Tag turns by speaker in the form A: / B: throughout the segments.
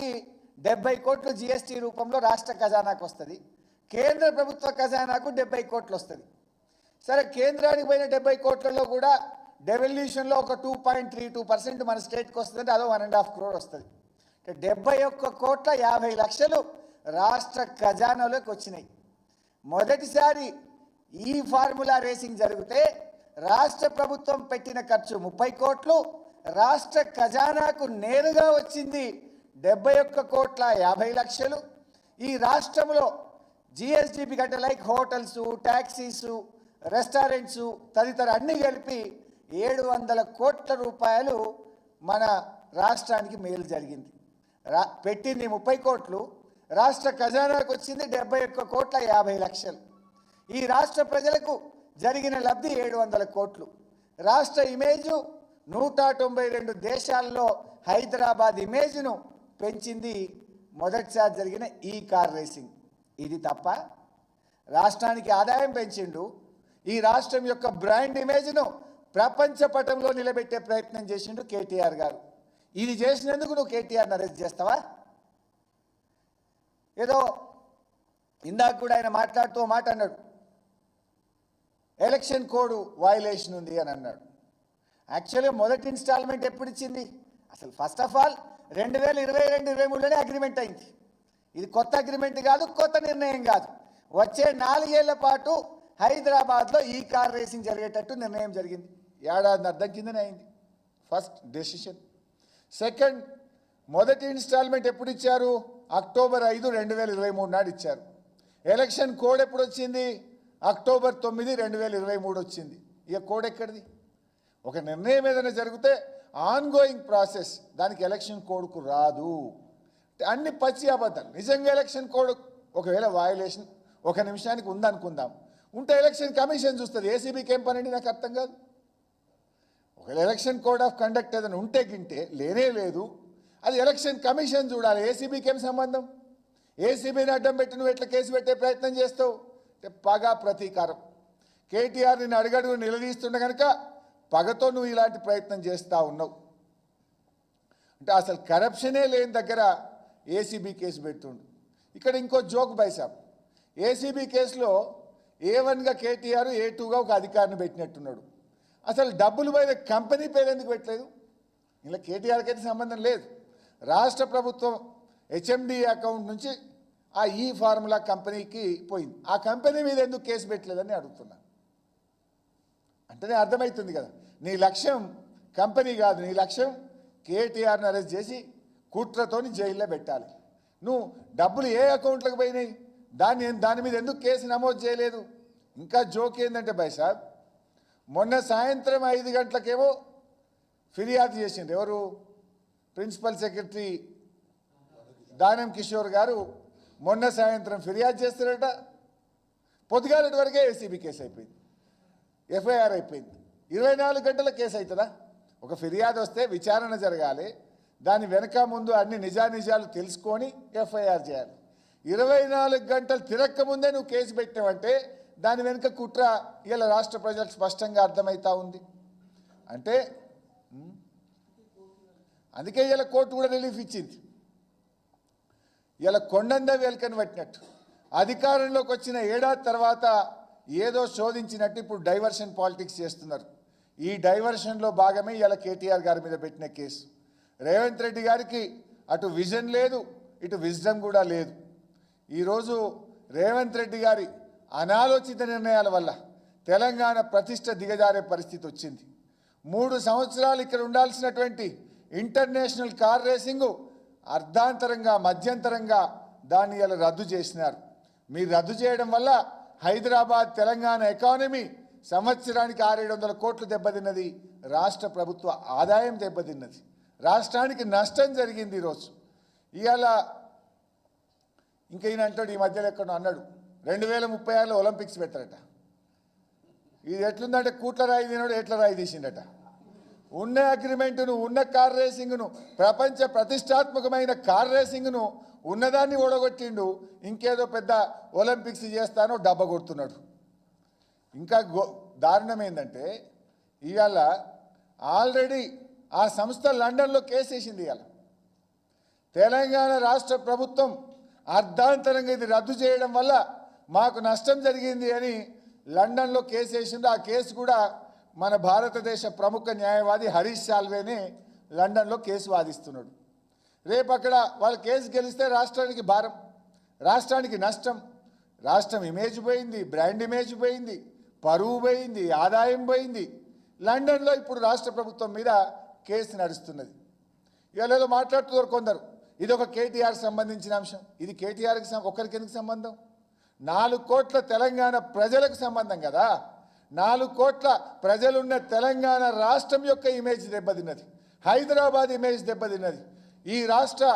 A: రాష్ట్రానికి డెబ్బై కోట్లు జిఎస్టీ రూపంలో రాష్ట్ర ఖజానాకు వస్తుంది. కేంద్ర ప్రభుత్వ ఖజానాకు డెబ్బై కోట్లు వస్తుంది. సరే కేంద్రానికి పోయిన డెబ్బై కోట్లలో కూడా డెవల్యూషన్లో ఒక two point three two percent మన స్టేట్కి వస్తుందంటే అదో వన్ అండ్ హాఫ్ క్రోడ్ వస్తుంది. అంటే డెబ్బై ఒక్క కోట్ల యాభై లక్షలు రాష్ట్ర ఖజానాలోకి వచ్చినాయి. మొదటిసారి ఈ ఫార్ములా రేసింగ్ జరిగితే రాష్ట్ర ప్రభుత్వం పెట్టిన ఖర్చు ముప్పై కోట్లు రాష్ట్ర ఖజానాకు నేరుగా వచ్చింది డెబ్బై ఒక్క కోట్ల యాభై లక్షలు. ఈ రాష్ట్రంలో జిఎస్డిపి కంటే లైక్ హోటల్స్ ట్యాక్సీస్ రెస్టారెంట్స్ తదితర అన్ని కలిపి ఏడు వందల కోట్ల రూపాయలు మన రాష్ట్రానికి మేలు జరిగింది. రా పెట్టింది ముప్పై కోట్లు రాష్ట్ర ఖజానాకు వచ్చింది డెబ్బై ఒక్క కోట్ల యాభై లక్షలు. ఈ రాష్ట్ర ప్రజలకు జరిగిన లబ్ధి ఏడు వందల కోట్లు. రాష్ట్ర ఇమేజు నూట తొంభై రెండు దేశాల్లో హైదరాబాద్ ఇమేజ్ను పెంచింది మొదటిసారి జరిగిన ఈ కార్ రేసింగ్. ఇది తప్ప రాష్ట్రానికి ఆదాయం పెంచిండు. ఈ రాష్ట్రం యొక్క బ్రాండ్ ఇమేజ్ను ప్రపంచ పటంలో నిలబెట్టే ప్రయత్నం చేసిండు కేటీఆర్ గారు. ఇది చేసినందుకు నువ్వు కేటీఆర్ని అరెస్ట్ చేస్తావా? ఏదో ఇందాక కూడా ఆయన మాట్లాడుతూ మాట అన్నాడు. ఎలక్షన్ కోడ్ వయలేషన్ ఉంది అని అన్నాడు. యాక్చువల్గా మొదటి ఇన్స్టాల్మెంట్ ఎప్పుడు ఇచ్చింది? అసలు ఫస్ట్ ఆఫ్ ఆల్ రెండు వేల ఇరవై రెండు ఇరవై మూడులోనే అగ్రిమెంట్ అయింది. ఇది కొత్త అగ్రిమెంట్ కాదు కొత్త నిర్ణయం కాదు. వచ్చే నాలుగేళ్ళ పాటు హైదరాబాద్లో ఈ కార్ రేసింగ్ జరిగేటట్టు నిర్ణయం జరిగింది. ఏడాది అర్థం కిందనే అయింది. ఫస్ట్ డెసిషన్ సెకండ్ మొదటి ఇన్స్టాల్మెంట్ ఎప్పుడు ఇచ్చారు? అక్టోబర్ ఐదు రెండు వేల ఇరవై మూడు నాడు ఇచ్చారు. ఎలక్షన్ కోడ్ ఎప్పుడు వచ్చింది? అక్టోబర్ తొమ్మిది రెండు వేల ఇరవై మూడు వచ్చింది. ఇక కోడ్ ఎక్కడిది? ఒక నిర్ణయం ఏదైనా జరిగితే ఆన్గోయింగ్ ప్రాసెస్ దానికి ఎలక్షన్ కోడ్కు రాదు. అన్ని పచ్చి అబద్ధాలు. నిజంగా ఎలక్షన్ కోడ్ ఒకవేళ వయలేషన్ ఒక నిమిషానికి ఉందనుకుందాం. ఉంటే ఎలక్షన్ కమిషన్ చూస్తుంది. ఏసీబీకి ఏం పనండి నాకు అర్థం కాదు. ఒకవేళ ఎలక్షన్ కోడ్ ఆఫ్ కండక్ట్ ఏదైనా ఉంటే గింటే లేనే లేదు. అది ఎలక్షన్ కమిషన్ చూడాలి. ఏసీబీకి ఏం సంబంధం? ఏసీబీని అడ్డం పెట్టి నువ్వు ఎట్లా కేసు పెట్టే ప్రయత్నం చేస్తావు? అంటే పగ ప్రతీకారం. కేటీఆర్ నిన్ను అడుగడుగు నిలదీస్తుండ కనుక పగతో నువ్వు ఇలాంటి ప్రయత్నం చేస్తూ ఉన్నావు. అంటే అసలు కరప్షనే లేని దగ్గర ఏసీబీ కేసు పెడుతుండు. ఇక్కడ ఇంకో జోక్ బైసాబ్. ఏసీబీ కేసులో ఏ వన్గా కేటీఆర్ ఏ టూగా ఒక అధికారిని పెట్టినట్టున్నాడు. అసలు డబ్బులు పోయిన కంపెనీ పేరు ఎందుకు పెట్టలేదు? ఇలా కేటీఆర్కి అయితే సంబంధం లేదు. రాష్ట్ర ప్రభుత్వం హెచ్ఎండి అకౌంట్ నుంచి ఆ e ఈ ఫార్ములా కంపెనీకి పోయింది. ఆ కంపెనీ మీద ఎందుకు కేసు పెట్టలేదని అడుగుతున్నాను అంటేనే అర్థమవుతుంది కదా. నీ లక్ష్యం కంపెనీ కాదు నీ లక్ష్యం కేటీఆర్ని అరెస్ట్ చేసి కుట్రతోని జైల్లో పెట్టాలి. నువ్వు డబ్బులు ఏ అకౌంట్లకు పోయినాయి? దాన్ని దాని మీద ఎందుకు కేసు నమోదు చేయలేదు? ఇంకా జోక్ ఏంటంటే బై సాబ్ మొన్న సాయంత్రం ఐదు గంటలకేమో ఫిర్యాదు చేసిండ్రు. ఎవరు? ప్రిన్సిపల్ సెక్రటరీ దానం కిషోర్ గారు మొన్న సాయంత్రం ఫిర్యాదు చేస్తారట. పొద్దుగాలటి వరకే ఏసీబీ కేసు అయిపోయింది. ఎఫ్ఐఆర్ అయిపోయింది. ఇరవై నాలుగు గంటల కేసు అవుతుందా ఒక ఫిర్యాదు వస్తే విచారణ జరగాలి. దాని వెనక ముందు అన్ని నిజానిజాలు తెలుసుకొని ఎఫ్ఐఆర్ చేయాలి. ఇరవై నాలుగు గంటలు తిరక్క ముందే నువ్వు కేసు పెట్టావంటే దాని వెనుక కుట్ర ఇలా రాష్ట్ర ప్రజలకు స్పష్టంగా అర్థమవుతా ఉంది. అంటే అందుకే ఇలా కోర్టు కూడా రిలీఫ్ ఇచ్చింది. ఇలా కొండంద వేలికని పట్టినట్టు. అధికారంలోకి వచ్చిన ఏడాది తర్వాత ఏదో శోధించినట్టు ఇప్పుడు డైవర్షన్ పాలిటిక్స్ చేస్తున్నారు. ఈ డైవర్షన్లో భాగమే ఇలా కేటీఆర్ గారి మీద పెట్టిన కేసు. రేవంత్ రెడ్డి గారికి అటు విజన్ లేదు ఇటు విజ్డమ్ కూడా లేదు. ఈరోజు రేవంత్ రెడ్డి గారి అనాలోచిత నిర్ణయాల వల్ల తెలంగాణ ప్రతిష్ట దిగజారే పరిస్థితి వచ్చింది. మూడు సంవత్సరాలు ఇక్కడ ఉండాల్సినటువంటి ఇంటర్నేషనల్ కార్ రేసింగు అర్ధాంతరంగా మధ్యంతరంగా దాన్ని ఇలా రద్దు చేసినారు. మీరు రద్దు చేయడం వల్ల హైదరాబాద్ తెలంగాణ ఎకానమీ సంవత్సరానికి ఆరేడు వందల కోట్లు దెబ్బతిన్నది రాష్ట్ర ప్రభుత్వ ఆదాయం దెబ్బతిన్నది. రాష్ట్రానికి నష్టం జరిగింది ఈరోజు ఇవాళ ఇంకా ఈయన అంటాడు ఈ మధ్యలో ఎక్కడో అన్నాడు రెండు వేల ముప్పై ఆరులో ఒలింపిక్స్ పెట్టారట. ఇది ఎట్లుందంటే కూట్ల రాయి తినడు ఎట్ల రాయి తీసిండట. ఉన్న అగ్రిమెంటును ఉన్న కార్ రేసింగ్ను ప్రపంచ ప్రతిష్టాత్మకమైన కార్ రేసింగ్ను ఉన్నదాన్ని ఓడగొట్టిండు ఇంకేదో పెద్ద ఒలింపిక్స్ చేస్తానో డబ్బ కొడుతున్నాడు. ఇంకా గో దారుణం ఏంటంటే ఇవాళ ఆల్రెడీ ఆ సంస్థ లండన్లో కేసు వేసింది ఇవాళ. తెలంగాణ రాష్ట్ర ప్రభుత్వం అర్ధాంతరంగా ఇది రద్దు చేయడం వల్ల మాకు నష్టం జరిగింది అని లండన్లో కేసు వేసింది ఆ కేసు కూడా మన భారతదేశ ప్రముఖ న్యాయవాది హరీష్ సాల్వేనే లండన్లో కేసు వాదిస్తున్నాడు. రేపు అక్కడ వాళ్ళ కేసు గెలిస్తే రాష్ట్రానికి భారం రాష్ట్రానికి నష్టం. రాష్ట్రం ఇమేజ్ పోయింది బ్రాండ్ ఇమేజ్ పోయింది పరువు పోయింది ఆదాయం పోయింది. లండన్లో ఇప్పుడు రాష్ట్ర ప్రభుత్వం మీద కేసు నడుస్తున్నది. ఇవాళ మాట్లాడుతున్నారు కొందరు. ఇది ఒక కేటీఆర్ సంబంధించిన అంశం. ఇది కేటీఆర్కి సం- ఒక్కరికి ఎందుకు సంబంధం? నాలుగు కోట్ల తెలంగాణ ప్రజలకు సంబంధం కదా. నాలుగు కోట్ల ప్రజలున్న తెలంగాణ రాష్ట్రం యొక్క ఇమేజ్ దెబ్బతిన్నది. హైదరాబాద్ ఇమేజ్ దెబ్బతిన్నది. ఈ రాష్ట్ర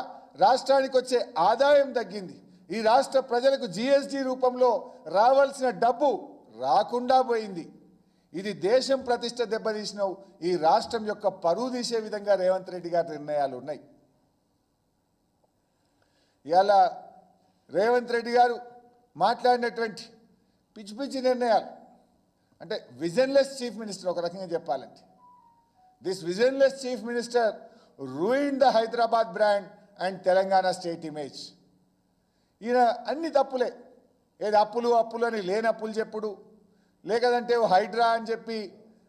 A: రాష్ట్రానికి వచ్చే ఆదాయం తగ్గింది. ఈ రాష్ట్ర ప్రజలకు జిఎస్టి రూపంలో రావాల్సిన డబ్బు రాకుండా పోయింది. ఇది దేశం ప్రతిష్ట దెబ్బతీసిన ఈ రాష్ట్రం యొక్క పరువు తీసే విధంగా రేవంత్ రెడ్డి గారి నిర్ణయాలు ఉన్నాయి. ఇలా రేవంత్ రెడ్డి గారు మాట్లాడినటువంటి పిచ్చి పిచ్చి నిర్ణయాలు. అంటే విజన్లెస్ చీఫ్ మినిస్టర్ ఒక రకంగా చెప్పాలంటే. This visionless chief minister ruin the Hyderabad brand and Telangana state image ఈయన అన్ని తప్పులే. ఏది అప్పులు అప్పులు అని లేని అప్పులు చెప్పుడు. లేకదంటే ఓ హైడ్రా అని చెప్పి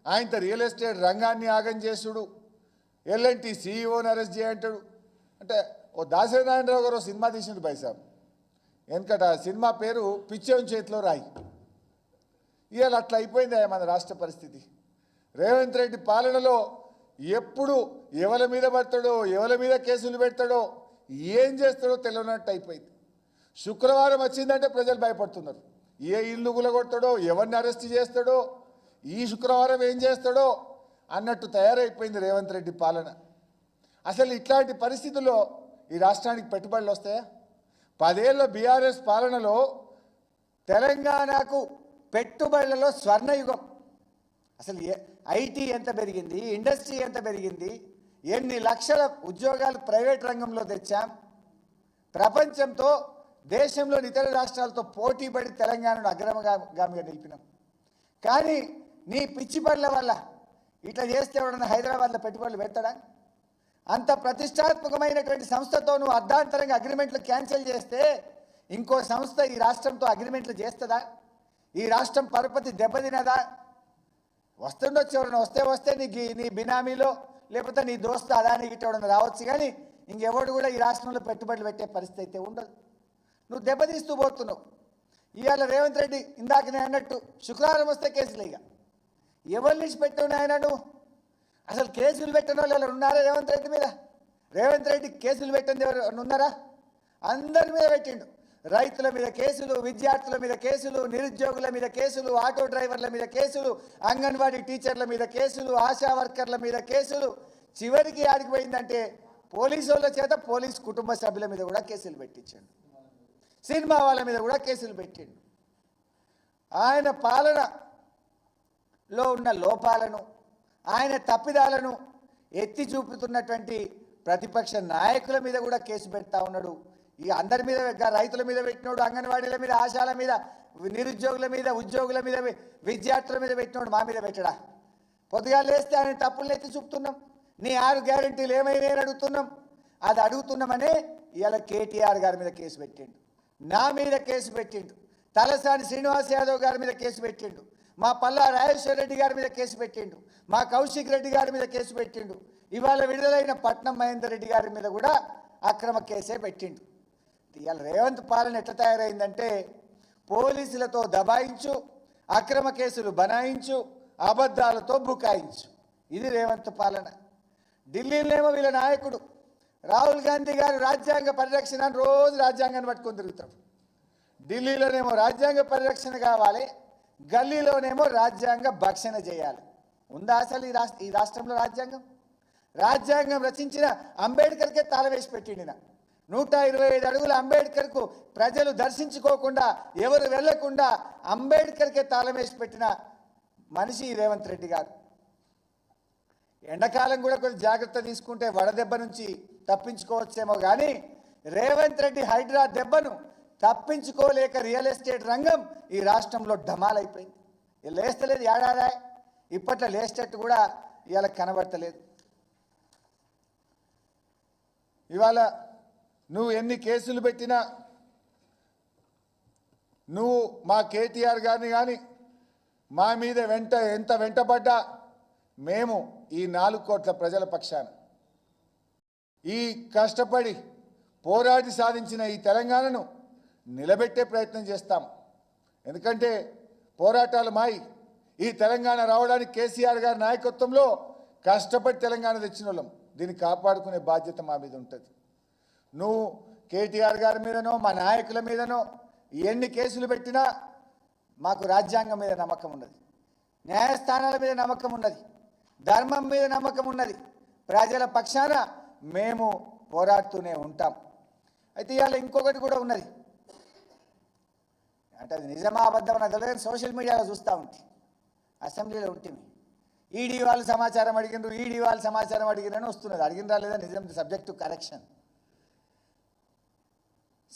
A: ఆయనతో రియల్ ఎస్టేట్ రంగాన్ని ఆగం చేసుడు. ఎల్ఎన్టీ సీఈఓని అరెస్ట్ చేయంటాడు అంటే ఓ దాసనారాయణరావు గారు సినిమా తీసిండు పైసాబ్ ఎందుకంటే? ఆ సినిమా పేరు పిచ్చెం చేతిలో రాయి. ఇవాళ అట్లా అయిపోయింది మన రాష్ట్ర పరిస్థితి. రేవంత్ రెడ్డి పాలనలో ఎప్పుడు ఎవరి మీద పడతాడో ఎవరి మీద కేసులు పెడతాడో ఏం చేస్తాడో తెలియనట్టు అయిపోయింది. శుక్రవారం వచ్చిందంటే ప్రజలు భయపడుతున్నారు. ఏ ఇల్లు గులగొడతాడో ఎవరిని అరెస్ట్ చేస్తాడో ఈ శుక్రవారం ఏం చేస్తాడో అన్నట్టు తయారైపోయింది రేవంత్ రెడ్డి పాలన. అసలు ఇట్లాంటి పరిస్థితుల్లో ఈ రాష్ట్రానికి పెట్టుబడులు వస్తాయా? పదేళ్ళ బీఆర్ఎస్ పాలనలో తెలంగాణకు పెట్టుబడులలో స్వర్ణయుగం. అసలు ఏ- ఐటీ ఎంత పెరిగింది ఇండస్ట్రీ ఎంత పెరిగింది ఎన్ని లక్షల ఉద్యోగాలు ప్రైవేట్ రంగంలో తెచ్చాం. ప్రపంచంతో దేశంలోని ఇతర రాష్ట్రాలతో పోటీ పడి తెలంగాణను అగ్రమగామిగా నిలిపినాం. కానీ నీ పిచ్చి పనుల వల్ల ఇట్లా చేస్తే ఎవడన్నా హైదరాబాద్లో పెట్టుబడులు పెడతాడా? అంత ప్రతిష్టాత్మకమైనటువంటి సంస్థతో నువ్వు అర్ధాంతరంగా అగ్రిమెంట్లు క్యాన్సిల్ చేస్తే ఇంకో సంస్థ ఈ రాష్ట్రంతో అగ్రిమెంట్లు చేస్తుందా? ఈ రాష్ట్రం పరపతి దెబ్బతినదా? వస్తుండొచ్చు ఎవరైనా వస్తే వస్తే నీకు నీ బినామీలో లేకపోతే నీ దోస్తు అదానికి ఇట్ట రావచ్చు కానీ ఇంకెవడు కూడా ఈ రాష్ట్రంలో పెట్టుబడులు పెట్టే పరిస్థితి అయితే ఉండదు. నువ్వు దెబ్బతీస్తూ పోతున్నావు. ఇవాళ రేవంత్ రెడ్డి ఇందాక నేను అన్నట్టు శుక్రవారం వస్తే కేసులు ఇక ఎవరి నుంచి పెట్టున్నాయన నువ్వు? అసలు కేసులు పెట్టిన వాళ్ళు ఉన్నారా రేవంత్ రెడ్డి మీద? రేవంత్ రెడ్డి కేసులు పెట్టింది ఎవరు ఉన్నారా? అందరి మీద పెట్టిండు. రైతుల మీద కేసులు విద్యార్థుల మీద కేసులు నిరుద్యోగుల మీద కేసులు ఆటో డ్రైవర్ల మీద కేసులు అంగన్వాడీ టీచర్ల మీద కేసులు ఆశా వర్కర్ల మీద కేసులు. చివరికి ఆడిపోయిందంటే పోలీసు వాళ్ళ చేత పోలీస్ కుటుంబ సభ్యుల మీద కూడా కేసులు పెట్టించండు. సినిమా వాళ్ళ మీద కూడా కేసులు పెట్టిండు. ఆయన పాలనలో ఉన్న లోపాలను ఆయన తప్పిదాలను ఎత్తి చూపుతున్నటువంటి ప్రతిపక్ష నాయకుల మీద కూడా కేసు పెడతా ఉన్నాడు. ఇక అందరి మీద రైతుల మీద పెట్టినోడు అంగన్వాడీల మీద ఆశాల మీద నిరుద్యోగుల మీద ఉద్యోగుల మీద విద్యార్థుల మీద పెట్టినోడు మా మీద పెట్టడా? పొద్దుగా లేస్తే ఆయన తప్పులు ఎత్తి చూపుతున్నాం. నీ ఆరు గ్యారంటీలు ఏమైనా అడుగుతున్నాం. అది అడుగుతున్నామనే ఇవాళ కేటీఆర్ గారి మీద కేసు పెట్టిండు. నా మీద కేసు పెట్టిండు. తలసాని శ్రీనివాస్ యాదవ్ గారి మీద కేసు పెట్టిండు. మా పల్లా రాజేశ్వర రెడ్డి గారి మీద కేసు పెట్టిండు. మా కౌశిక్ రెడ్డి గారి మీద కేసు పెట్టిండు. ఇవాళ విడుదలైన పట్నం మహేందర్ రెడ్డి గారి మీద కూడా అక్రమ కేసే పెట్టిండు. ఇవాళ రేవంత్ పాలన ఎట్లా తయారైందంటే పోలీసులతో దబాయించు అక్రమ కేసులు బనాయించు అబద్ధాలతో బుకాయించు. ఇది రేవంత్ పాలన. ఢిల్లీలోనేమో వీళ్ళ నాయకుడు. రాహుల్ గాంధీ గారు రాజ్యాంగ పరిరక్షణ అని రోజు రాజ్యాంగాన్ని పట్టుకొని తిరుగుతాడు ఢిల్లీలోనేమో రాజ్యాంగ పరిరక్షణ కావాలి గల్లీలోనేమో రాజ్యాంగ భక్షణ చేయాలి. ఉందా అసలు ఈ రాష్ట్ర ఈ రాష్ట్రంలో రాజ్యాంగం? రాజ్యాంగం రచించిన అంబేద్కర్కే తాళ వేసి పెట్టిండిన. నూట ఇరవై ఐదు అడుగుల అంబేద్కర్కు ప్రజలు దర్శించుకోకుండా ఎవరు వెళ్ళకుండా అంబేద్కర్కే తాళమేసి పెట్టిన మనిషి రేవంత్ రెడ్డి గారు. ఎండాకాలం కూడా కొంచెం జాగ్రత్త తీసుకుంటే వడదెబ్బ నుంచి తప్పించుకోవచ్చేమో కానీ రేవంత్ రెడ్డి హైడ్రా దెబ్బను తప్పించుకోలేక రియల్ ఎస్టేట్ రంగం ఈ రాష్ట్రంలో డమాలైపోయింది లేస్తలేదు ఏడాదా ఇప్పట్లో లేచేటట్టు కూడా ఇవాళ కనబడతలేదు. ఇవాళ నువ్వు ఎన్ని కేసులు పెట్టినా నువ్వు మా కేటీఆర్ గారిని కానీ మా మీద వెంట ఎంత వెంటబడ్డా మేము ఈ నాలుగు కోట్ల ప్రజల పక్షాన. ఈ కష్టపడి పోరాడి సాధించిన ఈ తెలంగాణను నిలబెట్టే ప్రయత్నం చేస్తాం. ఎందుకంటే పోరాటాలు మాయి. ఈ తెలంగాణ రావడానికి కేసీఆర్ గారి నాయకత్వంలో కష్టపడి తెలంగాణ తెచ్చిన వాళ్ళం. దీన్ని కాపాడుకునే బాధ్యత మా మీద ఉంటుంది. నువ్వు కేటీఆర్ గారి మీదనో మా నాయకుల మీదనో ఎన్ని కేసులు పెట్టినా మాకు రాజ్యాంగం మీద నమ్మకం ఉన్నది. న్యాయస్థానాల మీద నమ్మకం ఉన్నది. ధర్మం మీద నమ్మకం ఉన్నది. ప్రజల పక్షాన మేము పోరాడుతూనే ఉంటాం. అయితే ఇవాళ ఇంకొకటి కూడా ఉన్నది. అంటే అది నిజమా అబద్ధం నాకు తెలియదు సోషల్ మీడియాలో చూస్తూ ఉంటే. అసెంబ్లీలో ఉంటే ఈడీ వాళ్ళు సమాచారం అడిగినారు ఈడీ వాళ్ళు సమాచారం అడిగినని వస్తున్నది. అడిగినరా లేదా నిజం సబ్జెక్టు కరెక్షన్.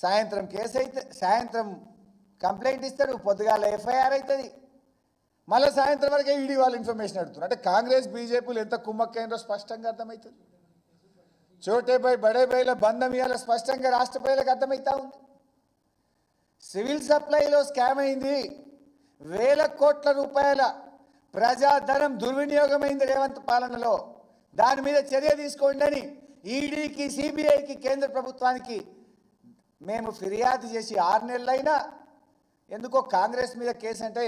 A: సాయంత్రం కేసు అయితే సాయంత్రం కంప్లైంట్ ఇస్తారు పొద్దుగాల ఎఫ్ఐఆర్ అవుతుంది. మళ్ళీ సాయంత్రం వరకే ఈడీ వాళ్ళు ఇన్ఫర్మేషన్ అడుగుతున్నారు. అంటే కాంగ్రెస్ బీజేపీలు ఎంత కుమ్మక్కైనో స్పష్టంగా అర్థమవుతుంది. చోటే బై బడే బంధం ఇవాళ స్పష్టంగా రాష్ట్ర ప్రజలకు అర్థమవుతా ఉంది. సివిల్ సప్లైలో స్కామ్ అయింది. వేల కోట్ల రూపాయల ప్రజాధనం దుర్వినియోగమైంది రేవంత్ పాలనలో. దాని మీద చర్య తీసుకోండి అని ఈడీకి సిబిఐకి కేంద్ర ప్రభుత్వానికి మేము ఫిర్యాదు చేసి ఆరు నెలలైనా ఎందుకో కాంగ్రెస్ మీద కేసు అంటే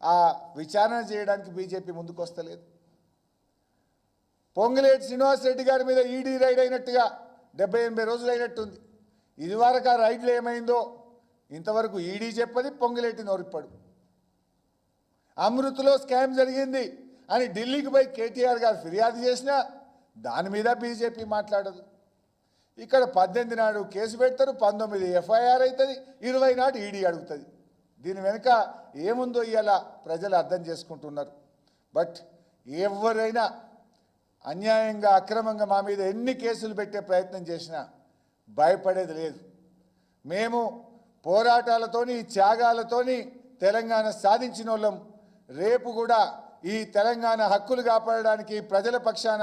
A: ఆ విచారణ చేయడానికి బీజేపీ ముందుకు వస్తలేదు పొంగులేటి శ్రీనివాస్ రెడ్డి గారి మీద ఈడీ రైడ్ అయినట్టుగా డెబ్బై ఎనభై రోజులు అయినట్టుంది. ఇదివరకు ఆ రైడ్లు ఏమైందో ఇంతవరకు ఈడీ చెప్పది పొంగులేటి నోరిప్పడు. అమృత్లో స్కామ్ జరిగింది అని ఢిల్లీకి పోయి కేటీఆర్ గారు ఫిర్యాదు చేసినా దాని మీద బీజేపీ మాట్లాడదు. ఇక్కడ పద్దెనిమిది నాడు కేసు పెడతారు పంతొమ్మిది ఎఫ్ఐఆర్ అవుతుంది ఇరవై నాడు ఈడీ అడుగుతుంది. దీని వెనుక ఏముందో ఇవాళ ప్రజలు అర్థం చేసుకుంటున్నారు. బట్ ఎవరైనా అన్యాయంగా అక్రమంగా మా మీద ఎన్ని కేసులు పెట్టే ప్రయత్నం చేసినా భయపడేది లేదు. మేము పోరాటాలతోని త్యాగాలతోని తెలంగాణ సాధించిన వాళ్ళం రేపు కూడా ఈ తెలంగాణ హక్కులు కాపాడడానికి ప్రజల పక్షాన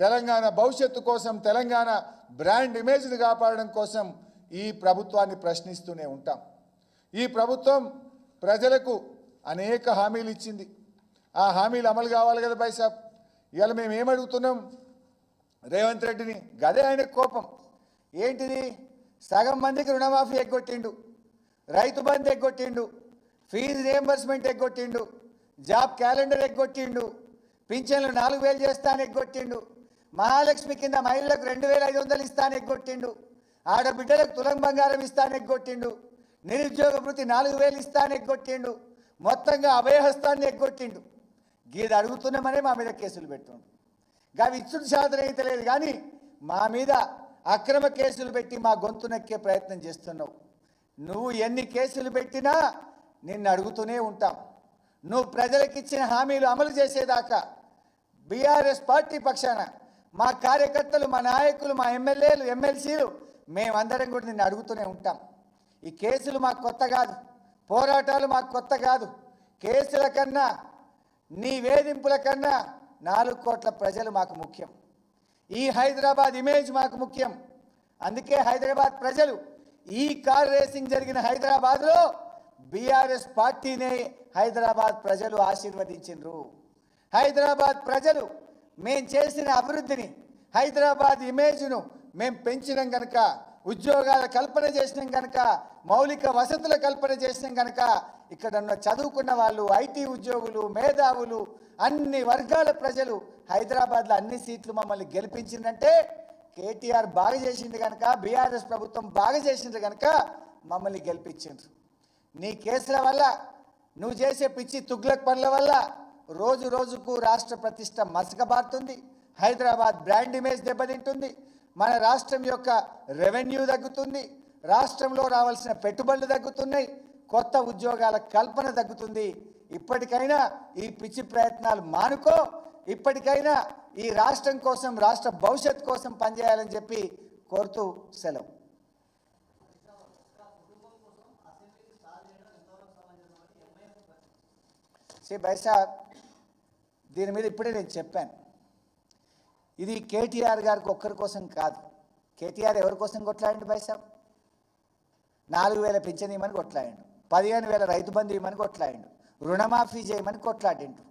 A: తెలంగాణ భవిష్యత్తు కోసం తెలంగాణ బ్రాండ్ ఇమేజ్ని కాపాడడం కోసం ఈ ప్రభుత్వాన్ని ప్రశ్నిస్తూనే ఉంటాం. ఈ ప్రభుత్వం ప్రజలకు అనేక హామీలు ఇచ్చింది. ఆ హామీలు అమలు కావాలి కదా బైసాబ్ ఇవాళ మేము ఏమడుగుతున్నాం రేవంత్ రెడ్డిని గదే ఆయన కోపం. ఏంటిది? సగం మందికి రుణమాఫీ ఎగ్గొట్టిండు. రైతు బంధు ఎగ్గొట్టిండు. ఫీజు రియంబర్స్మెంట్ ఎగ్గొట్టిండు. జాబ్ క్యాలెండర్ ఎగ్గొట్టిండు. పింఛన్లు నాలుగు వేలు చేస్తాను ఎగ్గొట్టిండు. మహాలక్ష్మి కింద మహిళలకు రెండు వేల ఐదు వందలు ఇస్తాను ఎగ్గొట్టిండు. ఆడబిడ్డలకు తులం బంగారం ఇస్తాను ఎగ్గొట్టిండు. నిరుద్యోగ వృత్తి నాలుగు వేలు ఇస్తాను ఎగ్గొట్టిండు. మొత్తంగా అభయహస్తాన్ని ఎగ్గొట్టిండు. గీది అడుగుతున్నామనే మా మీద కేసులు పెట్టుండు అవి ఇచ్చుడు సాధన అయితే లేదు కానీ మా మీద అక్రమ కేసులు పెట్టి మా గొంతునెక్కే ప్రయత్నం చేస్తున్నావు. నువ్వు ఎన్ని కేసులు పెట్టినా నిన్ను అడుగుతూనే ఉంటాం. నువ్వు ప్రజలకిచ్చిన హామీలు అమలు చేసేదాకా బీఆర్ఎస్ పార్టీ పక్షాన మా కార్యకర్తలు మా నాయకులు మా ఎమ్మెల్యేలు ఎమ్మెల్సీలు మేమందరం కూడా నిన్ను అడుగుతూనే ఉంటాం. ఈ కేసులు మాకు కొత్త కాదు. పోరాటాలు మాకు కొత్త కాదు. కేసుల కన్నా నీ వేధింపుల కన్నా నాలుగు కోట్ల ప్రజలు మాకు ముఖ్యం. ఈ హైదరాబాద్ ఇమేజ్ మాకు ముఖ్యం. అందుకే హైదరాబాద్ ప్రజలు ఈ కార్ రేసింగ్ జరిగిన హైదరాబాద్లో బీఆర్ఎస్ పార్టీనే హైదరాబాద్ ప్రజలు ఆశీర్వదించిండ్రు హైదరాబాద్ ప్రజలు మేం చేసిన అభివృద్ధిని హైదరాబాద్ ఇమేజ్ను మేము పెంచినాం కనుక ఉద్యోగాల కల్పన చేసినాం కనుక మౌలిక వసతుల కల్పన చేసినాం కనుక ఇక్కడ ఉన్న చదువుకున్న వాళ్ళు ఐటీ ఉద్యోగులు మేధావులు అన్ని వర్గాల ప్రజలు హైదరాబాద్లో అన్ని సీట్లు మమ్మల్ని గెలిపించిందంటే కేటీఆర్ బాగా చేసింది కనుక బీఆర్ఎస్ ప్రభుత్వం బాగా చేసింది కనుక మమ్మల్ని గెలిపించిండ్రు. నీ కేసుల వల్ల నువ్వు చేసే పిచ్చి తుగ్లక్ పనుల వల్ల రోజు రోజుకు రాష్ట్ర ప్రతిష్ట మసకబారుతుంది. హైదరాబాద్ బ్రాండ్ ఇమేజ్ దెబ్బతింటుంది. మన రాష్ట్రం యొక్క రెవెన్యూ తగ్గుతుంది. రాష్ట్రంలో రావాల్సిన పెట్టుబడులు తగ్గుతున్నాయి. కొత్త ఉద్యోగాల కల్పన తగ్గుతుంది. ఇప్పటికైనా ఈ పిచ్చి ప్రయత్నాలు మానుకో. ఇప్పటికైనా ఈ రాష్ట్రం కోసం రాష్ట్ర భవిష్యత్ కోసం పనిచేయాలని చెప్పి కోరుతూ సెలవు. శ్రీ బైసాబ్ దీని మీద ఇప్పుడే నేను చెప్పాను. ఇది కేటీఆర్ గారికి ఒక్కరి కోసం కాదు.
B: కేటీఆర్ ఎవరి కోసం కొట్లాడండి బైసాబ్? నాలుగు వేల పింఛన్ ఇవ్వమని కొట్లాడండు. పదిహేను వేల రైతు బంధు ఇవ్వమని కొట్లాడండు. రుణమాఫీ చేయమని కొట్లాడిండు.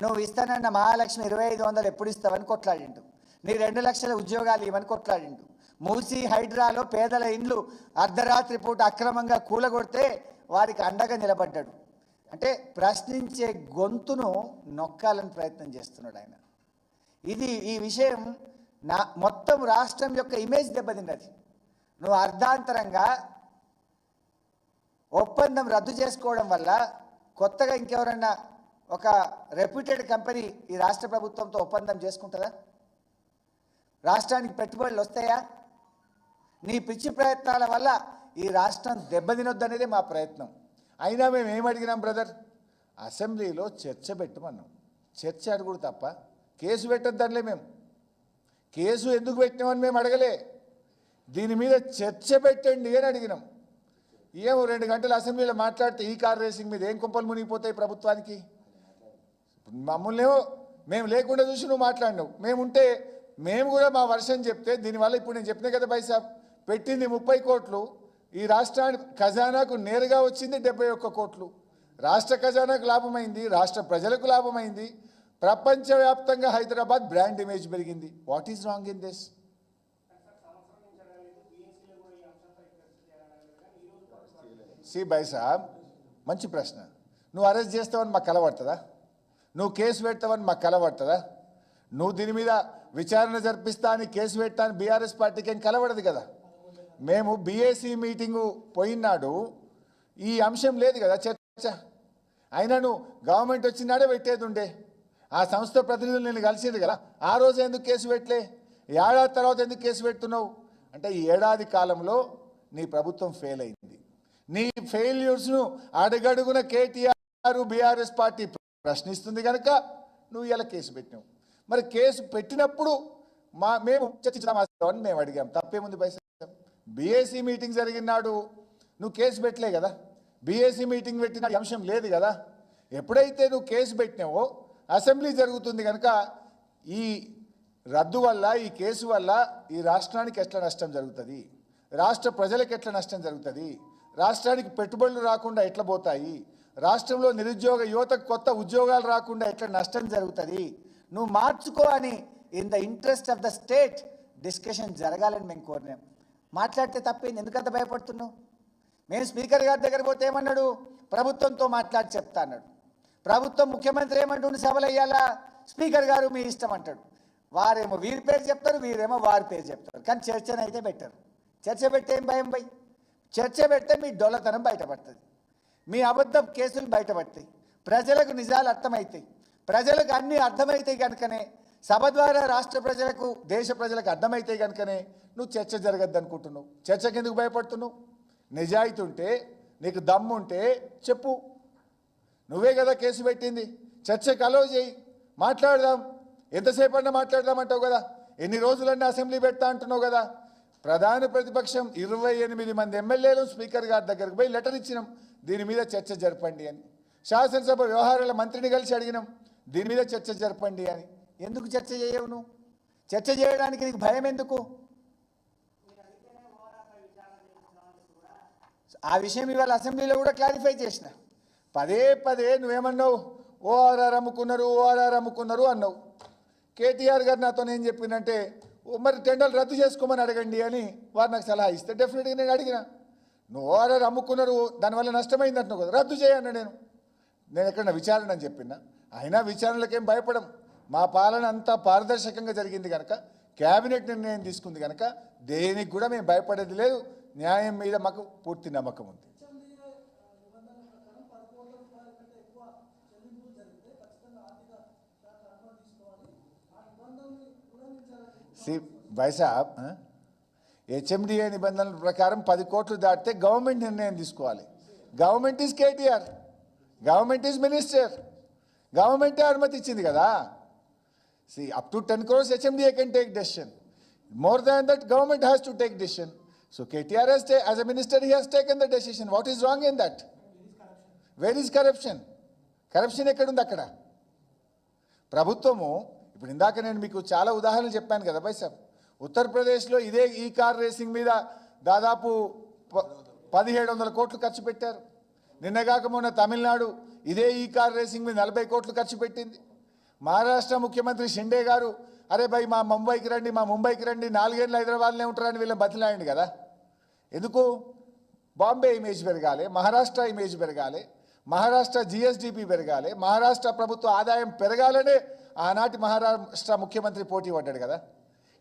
B: నువ్వు ఇస్తానన్న మహాలక్ష్మి ఇరవై ఐదు వందలు ఎప్పుడు ఇస్తావని కొట్లాడిండు. నీ రెండు లక్షల ఉద్యోగాలు ఇవ్వమని కొట్లాడిండు. మూసి హైడ్రాలో పేదల ఇండ్లు అర్ధరాత్రి పూట అక్రమంగా కూలగొడితే వారికి అండగా నిలబడ్డాడు. అంటే ప్రశ్నించే గొంతును నొక్కాలని ప్రయత్నం చేస్తున్నాడు ఆయన. ఇది ఈ విషయం నా మొత్తం రాష్ట్రం యొక్క ఇమేజ్ దెబ్బతిన్నది. నువ్వు అర్ధాంతరంగా ఒప్పందం రద్దు చేసుకోవడం వల్ల కొత్తగా ఇంకెవరన్నా ఒక రెప్యూటెడ్ కంపెనీ ఈ రాష్ట్ర ప్రభుత్వంతో ఒప్పందం చేసుకుంటుందా? రాష్ట్రానికి పెట్టుబడులు వస్తాయా? నీ పిచ్చి ప్రయత్నాల వల్ల ఈ రాష్ట్రం దెబ్బతినొద్దనేది మా ప్రయత్నం.
A: అయినా మేము ఏమడిగినాం అడిగినాం బ్రదర్? అసెంబ్లీలో చర్చ పెట్టమన్నాం. చర్చ అడుగుడు తప్ప కేసు పెట్టొద్దనిలే మేము కేసు ఎందుకు పెట్టినామని మేము అడగలే. దీని మీద చర్చ పెట్టండి అని అడిగినాం. ఏమో రెండు గంటలు అసెంబ్లీలో మాట్లాడితే ఈ కార్ రేసింగ్ మీద ఏం కుంపలు మునిగిపోతాయి ప్రభుత్వానికి? మమ్మల్నేమో మేము లేకుండా చూసి నువ్వు మాట్లాడినావు. మేము ఉంటే మేము కూడా మా వర్షం చెప్తే దీనివల్ల ఇప్పుడు నేను చెప్పిన కదా బైసాబ్ పెట్టింది ముప్పై కోట్లు. ఈ రాష్ట్రానికి ఖజానాకు నేరుగా వచ్చింది డెబ్బై ఒక్క కోట్లు. రాష్ట్ర ఖజానాకు లాభమైంది రాష్ట్ర ప్రజలకు లాభమైంది. ప్రపంచవ్యాప్తంగా హైదరాబాద్ బ్రాండ్ ఇమేజ్ పెరిగింది. What is wrong in this C బై సాబ్ మంచి ప్రశ్న. నువ్వు అరెస్ట్ చేస్తావని మాకు కలబడుతుందా నువ్వు కేసు పెడతావని మాకు కలబడుతుందా నువ్వు దీని మీద విచారణ జరిపిస్తా అని కేసు పెట్టా అని బీఆర్ఎస్ పార్టీకి ఏం కలబడదు కదా? మేము బీఏసీ మీటింగు పోయినాడు ఈ అంశం లేదు కదా చర్చ. అయినా నువ్వు గవర్నమెంట్ వచ్చినాడే పెట్టేది ఉండే ఆ సంస్థ ప్రతినిధులు నేను కలిసింది కదా. ఆ రోజు ఎందుకు కేసు పెట్టలే? ఏడాది తర్వాత ఎందుకు కేసు పెడుతున్నావు? అంటే ఈ ఏడాది కాలంలో నీ ప్రభుత్వం ఫెయిల్ అయింది. నీ ఫెయిల్యూర్స్ను అడుగడుగున కేటీఆర్ బీఆర్ఎస్ పార్టీ ప్రశ్నిస్తుంది కనుక నువ్వు ఇలా కేసు పెట్టినావు. మరి కేసు పెట్టినప్పుడు మా మేము చర్చించడం మేము అడిగాం. తప్పేముంది పైసలు బీఏసీ మీటింగ్ జరిగినాడు నువ్వు కేసు పెట్టలే కదా? బీఏసీ మీటింగ్ పెట్టిన అంశం లేదు కదా? ఎప్పుడైతే నువ్వు కేసు పెట్టినావో అసెంబ్లీ జరుగుతుంది కనుక ఈ రద్దు వల్ల ఈ కేసు వల్ల ఈ రాష్ట్రానికి ఎట్లా నష్టం జరుగుతుంది? రాష్ట్ర ప్రజలకు ఎట్లా నష్టం జరుగుతుంది? రాష్ట్రానికి పెట్టుబడులు రాకుండా ఎట్లా పోతాయి? రాష్ట్రంలో నిరుద్యోగ యువతకు కొత్త ఉద్యోగాలు రాకుండా ఎట్లా నష్టం జరుగుతుంది? నువ్వు మార్చుకో అని in the interest of the state discussion జరగాలని మేము కోరినాం. మాట్లాడితే తప్పింది? ఎందుకంత భయపడుతున్నావు? మేము స్పీకర్ గారి దగ్గర పోతే ఏమన్నాడు? ప్రభుత్వంతో మాట్లాడి చెప్తా అన్నాడు. ప్రభుత్వం ముఖ్యమంత్రి ఏమంటుండు? సభలు అయ్యాలా స్పీకర్ గారు మీ ఇష్టం అంటాడు. వారేమో వీరి పేరు చెప్తారు వీరేమో వారి పేరు చెప్తారు. కానీ చర్చనైతే పెట్టారు. చర్చ పెడితే ఏం భయం భయ్? చర్చ పెడితే మీ డొల్లతనం బయటపడుతుంది. మీ అబద్ధం కేసులు బయటపడతాయి. ప్రజలకు నిజాలు అర్థమవుతాయి. ప్రజలకు అన్నీ అర్థమవుతాయి కనుకనే సభ ద్వారా రాష్ట్ర ప్రజలకు దేశ ప్రజలకు అర్థమైతే కనుకనే నువ్వు చర్చ జరగద్దు అనుకుంటున్నావు చర్చకి ఎందుకు భయపడుతున్నావు? నిజాయితీ ఉంటే నీకు దమ్ముంటే చెప్పు. నువ్వే కదా కేసు పెట్టింది. చర్చకు అలో చేయి. మాట్లాడదాం. ఎంతసేపు అన్నా మాట్లాడదామంటావు కదా? ఎన్ని రోజులన్నా అసెంబ్లీ పెడతా అంటున్నావు కదా? ప్రధాన ప్రతిపక్షం ఇరవై ఎనిమిది మంది ఎమ్మెల్యేలు స్పీకర్ గారి దగ్గరకు పోయి లెటర్ ఇచ్చినాం. దీని మీద చర్చ జరపండి అని. శాసనసభ వ్యవహారాల మంత్రిని కలిసి అడిగినాం. దీని మీద చర్చ జరపండి అని. ఎందుకు చర్చ చేయవు నువ్వు? చర్చ చేయడానికి నీకు భయం ఎందుకు? ఆ విషయం ఇవాళ అసెంబ్లీలో కూడా క్లారిఫై చేసిన. పదే పదే నువ్వేమన్నావు? ఓఆర్ఆర్ అమ్ముకున్నారు ఓఆర్ఆర్ అమ్ముకున్నారు అన్నావు. కేటీఆర్ గారు నాతో ఏం చెప్పిందంటే మరి టెండర్లు రద్దు చేసుకోమని అడగండి అని వారు నాకు సలహా ఇస్తే డెఫినెట్గా నేను అడిగిన. నువ్వు ఓఆర్ఆర్ అమ్ముకున్నారు దానివల్ల నష్టమైంది అంటున్నావు కదా. రద్దు చేయన్న నేను. నేను ఎక్కడ విచారణ అని చెప్పిన? అయినా విచారణలకేం భయపడం. మా పాలన అంతా పారదర్శకంగా జరిగింది కనుక కేబినెట్ నిర్ణయం తీసుకుంది కనుక దేనికి కూడా మేము భయపడేది లేదు. న్యాయం మీద మాకు పూర్తి నమ్మకం ఉంది. సి వైసాబ్ హెచ్ఎండిఏ నిబంధనల ప్రకారం పది కోట్లు దాటితే గవర్నమెంట్ నిర్ణయం తీసుకోవాలి. Government is KTR. Government is minister. గవర్నమెంటే అనుమతి ఇచ్చింది కదా. See up to ten crores HMD can take decision more than that government has to take decision so KTR he's as a minister he has taken the decision what is wrong in that where is corruption corruption ఎక్కడుంది అక్కడ? ప్రభుత్వము ఇప్పుడు ఇందాక నేను మీకు చాలా ఉదాహరణలు చెప్పాను కదా బై సార్ ఉత్తరప్రదేశ్లో ఇదే ఈ కార్ రేసింగ్ మీద దాదాపు ప- పదిహేడు వందల కోట్లు ఖర్చు పెట్టారు. నిన్నగాక మొన్న తమిళనాడు ఇదే ఈ కార్ రేసింగ్ మీద నలభై కోట్లు ఖర్చు పెట్టింది. మహారాష్ట్ర ముఖ్యమంత్రి షిండే గారు అరే భయ్ మా ముంబైకి రండి మా ముంబైకి రండి నాలుగేళ్ళు హైదరాబాద్లోనే ఉంటారని వీళ్ళని బతిలాయండి కదా. ఎందుకు? బాంబే ఇమేజ్ పెరగాలి మహారాష్ట్ర ఇమేజ్ పెరగాలి మహారాష్ట్ర జిఎస్డిపి పెరగాలి మహారాష్ట్ర ప్రభుత్వ ఆదాయం పెరగాలనే ఆనాటి మహారాష్ట్ర ముఖ్యమంత్రి పోటీ పడ్డాడు కదా.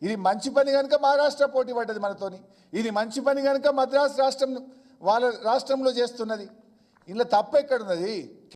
A: ఇది మంచి పని కనుక మహారాష్ట్ర పోటీ పడ్డది మనతోని. ఇది మంచి పని కనుక మద్రాసు రాష్ట్రం వాళ్ళ రాష్ట్రంలో చేస్తున్నది. ఇందులో తప్పు ఎక్కడున్నది?